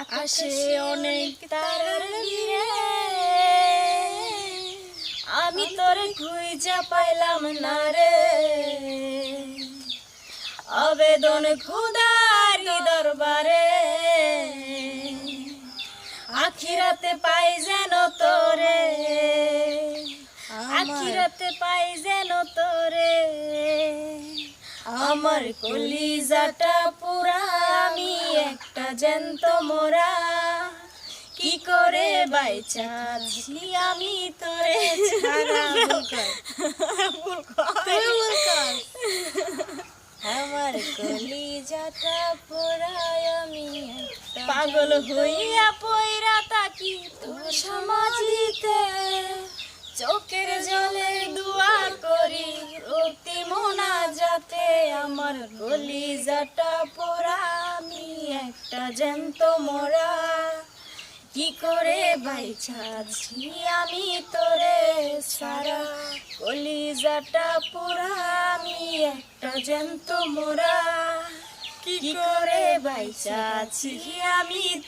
আকাশে অনেক তারার ভিড়ে আমি তোরে খুঁজা পাইলাম না রে। আবেদন খুদারি দরবারে। আখিরাতে পাই যেন তোরে। আখিরাতে পাই যেন তোরে। আমার কলিজাটা পুরা আমি একটা জ্যান্ত মোরা। কি করে বাইচাছি আমি তোরে। আমার কলিজাটা পুরাই আমি পাগল হইয়া পয়রা তাকি তোর সমাজিতে চোখের জলে দোয়া করি। প্রতি মোনা যাতে আমার কলিজাটা পোড়া আমি একটা জ্যান্ত মোরা। কি করে বাইছাছি আমি তোরে সারা? কলিজাটা পোড়া, আমি একটা জ্যান্ত মোরা। কি করে বাইছাছি আমি